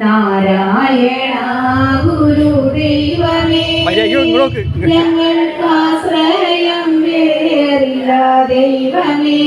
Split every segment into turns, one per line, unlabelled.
നാരായണ
അയ്യോ ഇങ്ങോട്ട്
ഞങ്ങൾക്ക് ആശ്രയം വേറില്ല ദൈവമേ.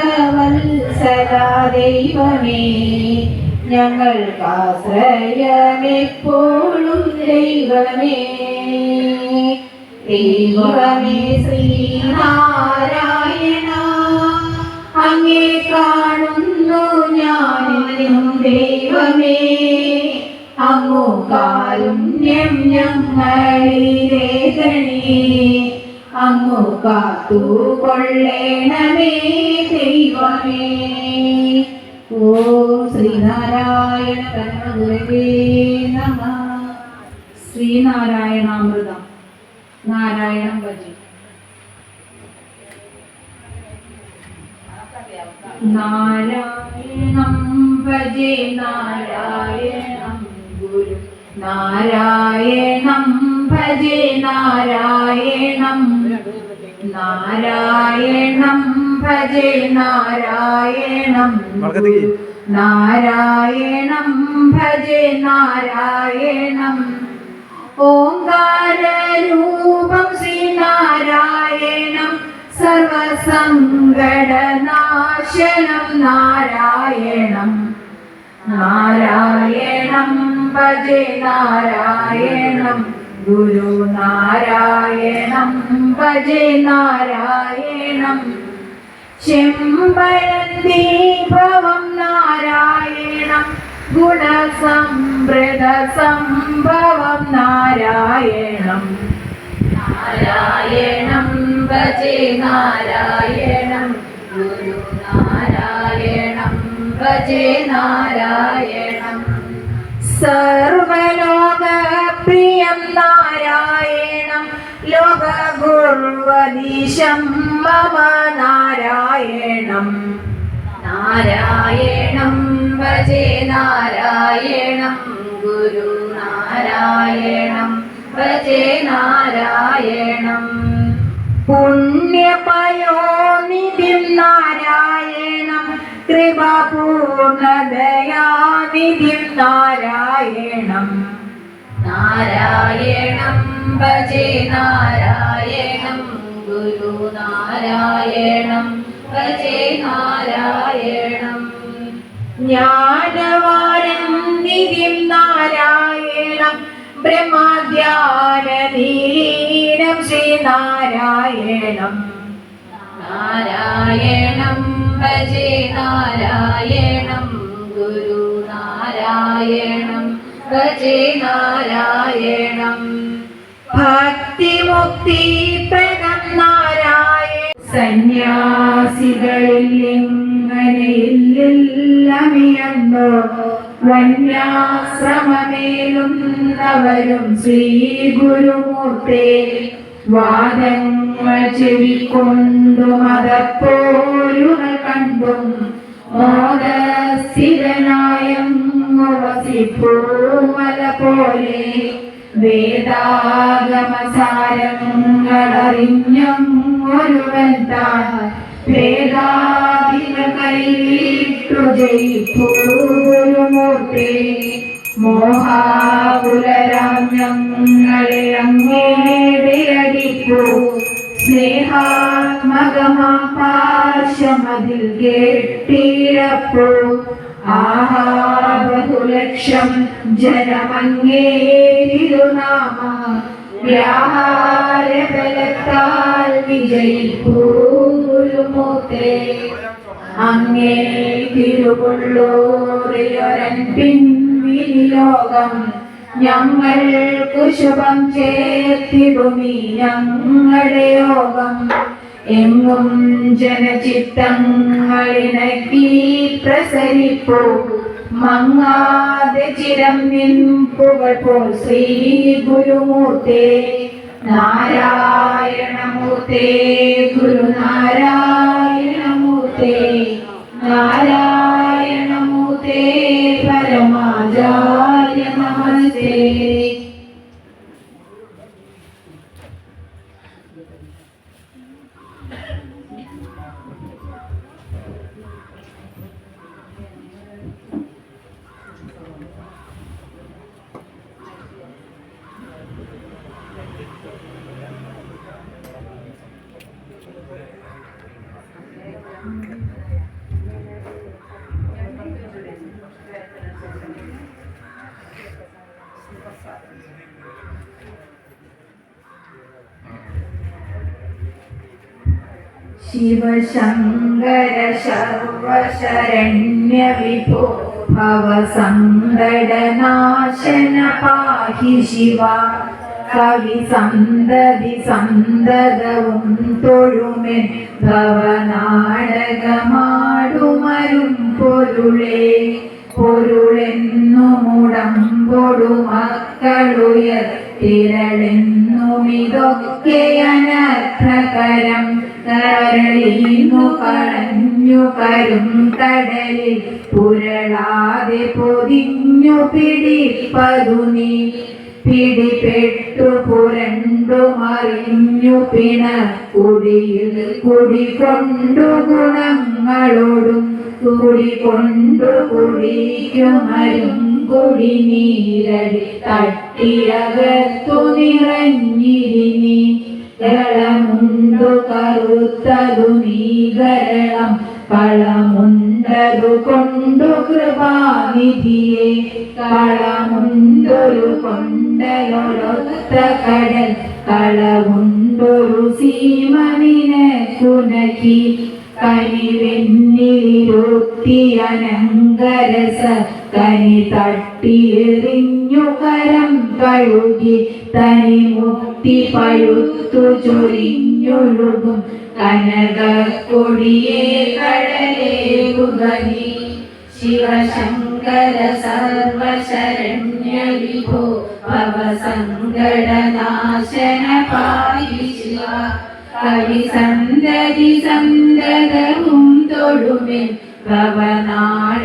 ആശ്രിതവത്സല ദൈവമേ ഞങ്ങൾക്ക് ആശ്രയമെപ്പോഴും ദൈവമേ. ദൈവമേ ശ്രീനാരായണ അങ്ങു കാരുണ്യം ഞങ്ങളിലേതണേ അങ്ങു കാത്തുകൊള്ളേണമേ ദൈവമേ. ഓ ശ്രീനാരായണ പരമഗുരവേ നമ. ശ്രീനാരായണാമൃതം. നാരായണം ഭജി. നാരായണം ഭജേ നാരായണം. ഗുരു നാരായണം ഭജേ നാരായണം. നാരായണം ഭജേ നാരായണം. നാരായണം ഭജേ നാരായണം. ഓംകാരൂപം ശ്രീനാരായണം സർവസങ്കടനാശനം നാരായണം. നാരായണം ഭജേ നാരായണം. ഗുരു നാരായണം ഭജേ നാരായണം. ചെമ്പഴന്തി ഭവം നാരായണം. ഗുണസംവൃത സംഭവം നാരായണം. നാരായണം ഭജേ നാരായണം. ഭജേ നാരായണം. സർവലോകപ്രിയം നാരായണം. ലോകഗുർവദീശം മമ നാരായണം നാരായണം ഭജേ നാരായണം. ഗുരു നാരായണം ഭജേ നാരായണം. പുണ്യമയോനിധിം നാരായണം. കൃപപൂർണദയാനിധിം നാരായണം. നാരായണം ഭജേ നാരായണം ഗുരു നാരായണം ഭജേ നാരായണം. ജ്ഞാനവാരം നിധിം നാരായണം ബ്രഹ്മധ്യാനീനം ശ്രീനാരായണം നാരായണം ഭജേ നാരായണം ഗുരു നാരായണം ഭജേ നാരായണം. ഭക്തിമുക്തി പ്രദം നാരായണ സന്യാസികളിൽ ഇങ്ങനെയില്ലമിയെന്നോ വന്യാശ്രമമേലുന്നവരും ശ്രീ ഗുരുമൂർത്തേ വാദങ്ങൾ ചെവിക്കൊണ്ടു മതപ്പോരുകൾ കണ്ടും മോദസ്ഥിരനായം വസിപ്പൂമല പോലെ വേദാഗമസാരങ്ങളറിഞ്ഞും ഒരുവൻ താൻ വേദാതിന കൈവിട്ടു ജയിപ്പൂരുമൂർത്തേ മോഹാകുലരാം ഞങ്ങളെ അങ്ങേടെ അടിപ്പൂ സ്നേഹാത്മകമാം പാശമതിൽ കേട്ടിരപ്പോ. ആഹാ ബഹുലക്ഷം ജനമങ്ങേ തിരുനാമ വ്യാഹാരബലത്താൽ വിജയിപ്പൂരുമൂത്തേ അങ്ങേ തിരുവുള്ളൂറിയൊരൻ പിൻവിലോകം ഞങ്ങൾക്കു ശുഭം ചേർത്തിടുമീ ഞങ്ങളുടെ യോഗം. എങ്ങും ജനചിത്തങ്ങളിണക്കി പ്രസരിപ്പൂ. മങ്ങാതെ ചിരം നിൻപുകൾ പോൽ ശ്രീ ഗുരുമൂർത്തേ നാരായണമൂർത്തേ ഗുരുനാരായണമൂർത്തേ നാരായണമൂർത്തേ. राजा ശിവശങ്കര വിഭോ വിഭോ ഭവസങ്കടനാശന പാഹി ശിവ കവി സന്തതി സന്തതവും തൊഴുമെൻ ഭവനാടകമാടുമരും പൊരുളേ. പൊരുളെന്നു മുടമ്പൊടു മക്കളുയർത്തിരളെന്നുമിതൊക്കെ അനർത്ഥകരം കരളിന്നു കളഞ്ഞു കരും കടലിൽ പുരളാതെ പൊതിഞ്ഞു പിടിപ്പതു നീ. പിടിപെട്ടു പുരണ്ടു മറിഞ്ഞു പിണ കുടിയിൽ കുടികൊണ്ടു ഗുണങ്ങളോടും. കുടി കുടികൊണ്ടു കുടിക്കുമരും കുടി നീരടി തട്ടിയകത്തു നിറഞ്ഞിരിനി. ഗളമുണ്ടു കറുത്തതു നീകരണം കളമുണ്ടതു കൊണ്ടു കൃപാനിധിയെ. കളമുണ്ടൊരു കൊണ്ടലൊത്ത കടൽ. കളമുണ്ടൊരു സീമനിനെ കുനക്കി. കനിവെന്നിരുത്തിയനങ്കരസ കനി തട്ടിയെറിഞ്ഞു കരം കഴുകി തനി മുക്തി പഴുത്തു ചൊരിഞ്ഞൊഴുകും. കനകക്കൊടിയേ കടലേ ഗുഗനി ശിവശങ്കര സർവശരണ്യ വിഭോ ഭവസങ്കടനാശന പായി ശിവ കവി സന്തതി സന്തതവും തൊടുമേ ഭവനാട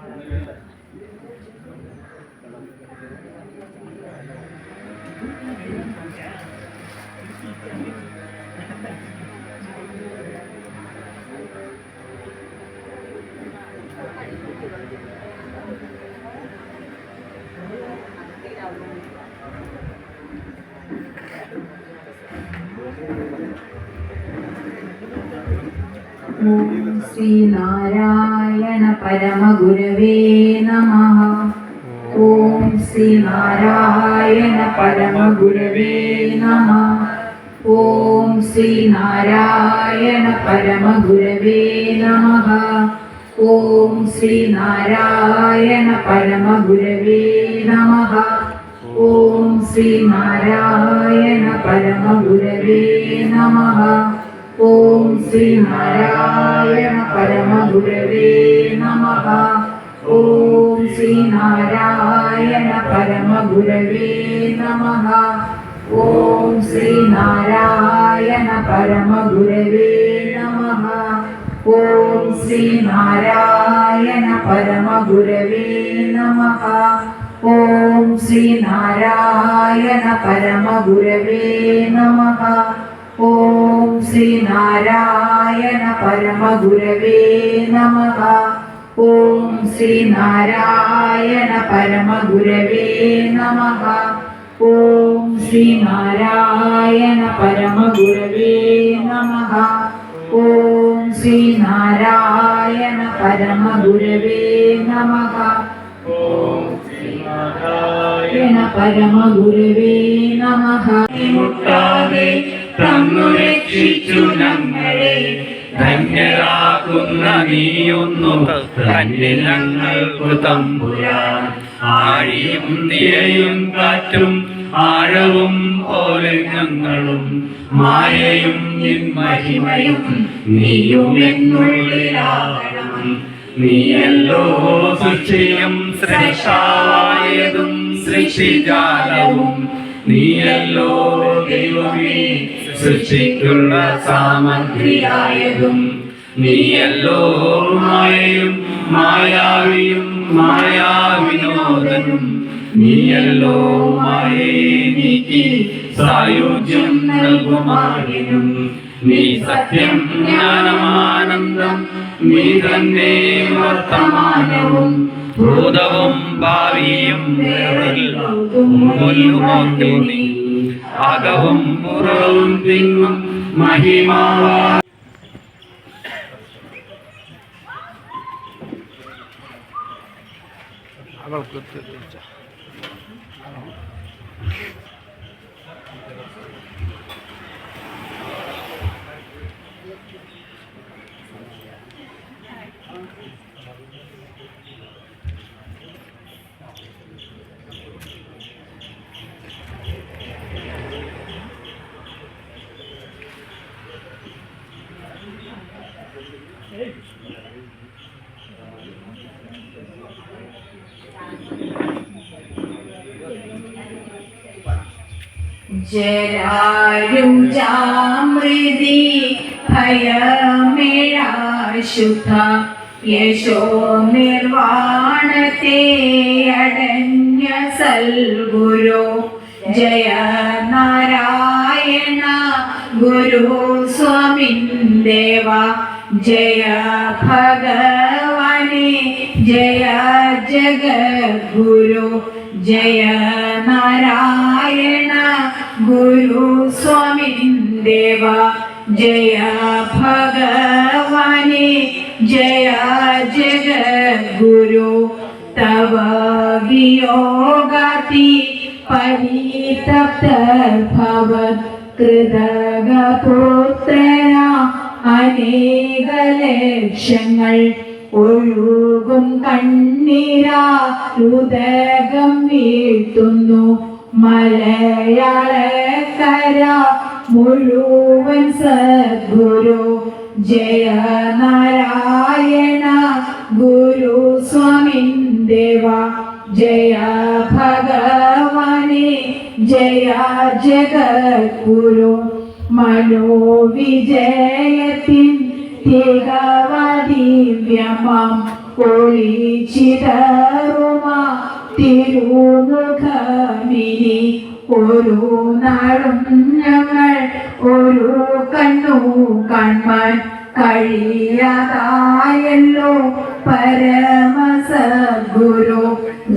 श्रीनारायणपरमगुरवे नमः ഓം ശ്രീനാരായണ പരമഗുരവേ നമ. ഓം ശ്രീ ശ്രീനാരായണ പരമഗുരവേ നമ. ഓം ശ്രീ ശ്രീനാരായണ പരമഗുരവേ നമ. ഓം ശ്രീ ശ്രീനാരായണ പരമഗുരവേ നമ. ഓം ശ്രീ ശ്രീനാരായണ പരമഗുരവേ നമ. श्रीनारायण परमगुरवे नमः ॐ श्रीनारायण परमगुरवे नमः ॐ श्रीनारायण परमगुरवे नमः ॐ श्रीनारायण परमगुरवे नमः ॐ श्रीनारायण परमगुरवे नमः നമ ശ്രീ നാരായണ പരമഗുരവേ നമ. ഓം ശ്രീ നാരായണ പരമഗുരവേ നമ. ഓം ശ്രീ നാരായണ പരമഗുരവേ നമ. ഓം ശ്രീനാരായണ പരമഗുരവേ നമ.
മുട്ടാതെ തന്നു രക്ഷിച്ചു ഞങ്ങളെ. ധന്യരാക്കുന്ന നീയൊന്നു തന്നെ ഞങ്ങൾക്ക് തമ്പുരാൻ. ആഴിയും തിരയും കാറ്റും ആഴവും പോലെ ഞങ്ങളും. മായയും നിൻ മഹിമയും നീയും എന്നുള്ളിലാകണം നീയല്ലോ സൃഷ്ടിയും ശ്രേഷ്ഠായതും സൃഷ്ടിജാലവും. നീയല്ലോ ദൈവമേ സൃഷ്ടിക്കുള്ള സാമഗ്രിയായതും. നീയല്ലോ മായയും മായാവിയും മായാവിനോദനും. നീയല്ലോ മായയെ നീക്കി സായുജ്യം നൽകുമാകിനും നീ സത്യം ജ്ഞാനമാനന്ദം നീ തന്നെ വർത്തമാനവും. ഭൂതവും ഭാവിയും അകവും പുറവും തിങ്ങും മഹിമാവാ wird, wird,
ജരാരുജാമൃതി ഭയമേഴാശുദ്ധ. യശോ നിർവാണത്തെ അടഞ്ഞ സൽഗുരു. ജയ നാരായണ ഗുരു സ്വാമിൻ ദേവ. ജയ ഭഗവാനെ ജയ ജഗദ്ഗുരു. ജയ നാരായണ ഗുരു സ്വാമി ദേവ ജയ ഭഗവാനെ ജയ ജഗദ്ഗുരു. തവ വിയോഗാതി പരിതപ്തർഭവത് കൃതകപുത്രന അനേക ലക്ഷങ്ങൾ ഒഴുകും കണ്ണീരാ ഉദകം വീഴ്ത്തുന്നു മലയാളക്കര മുഴുവൻ സദ്ഗുരു ജയ നാരായണ ഗുരു സ്വാമിൻ ദേവ ജയ ഭഗവാനെ ജയ ജഗദ്ഗുരു. മനോവിജയത്തിൻ തികവ ദിവ്യമാം ഒളിച്ചിതറുമാ. തിരുമുഖമിനി ഒരു നാളും ഞങ്ങൾ ഒരു കണ്ണു കാൺമാൻ കഴിയാതായല്ലോ. പരമസദ്ഗുരു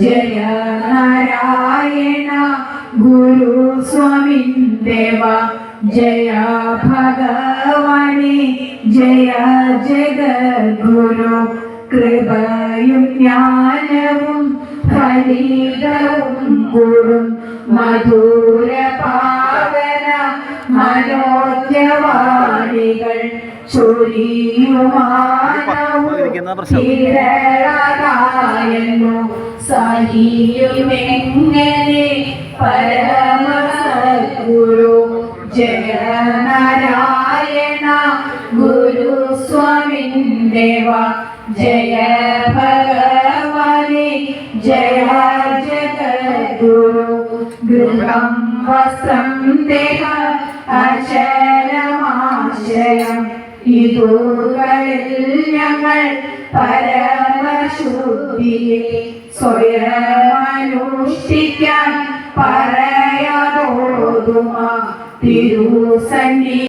ജയ നാരായണ ഗുരു സ്വാമി ദേവ ജയ ഭഗവാനെ ജയ ജഗദ്ഗുരു കൃപയും ജ്ഞാനവും ഫലിതവും മധുര പാവന മനോജ്ഞവാണികൾ ചൊരിയുമാനു സഹിയുമെങ്ങനെ പരമസദ്ഗുരു ജയ നാരായണ ഗുരു സ്വാമിൻ ദേവ ജയ ഭഗവാനെ ജയ ജഗദ്ഗുരു ഗൃഹം വസ്ത്രം ദേഹ അക്ഷരമാശയം ഇതുകളിൽ ഞങ്ങൾ പരമശുദ്ധിയെ സ്വയമനുഷ്ഠിക്കാൻ പറയാതോതുമാ തിരുസന്നി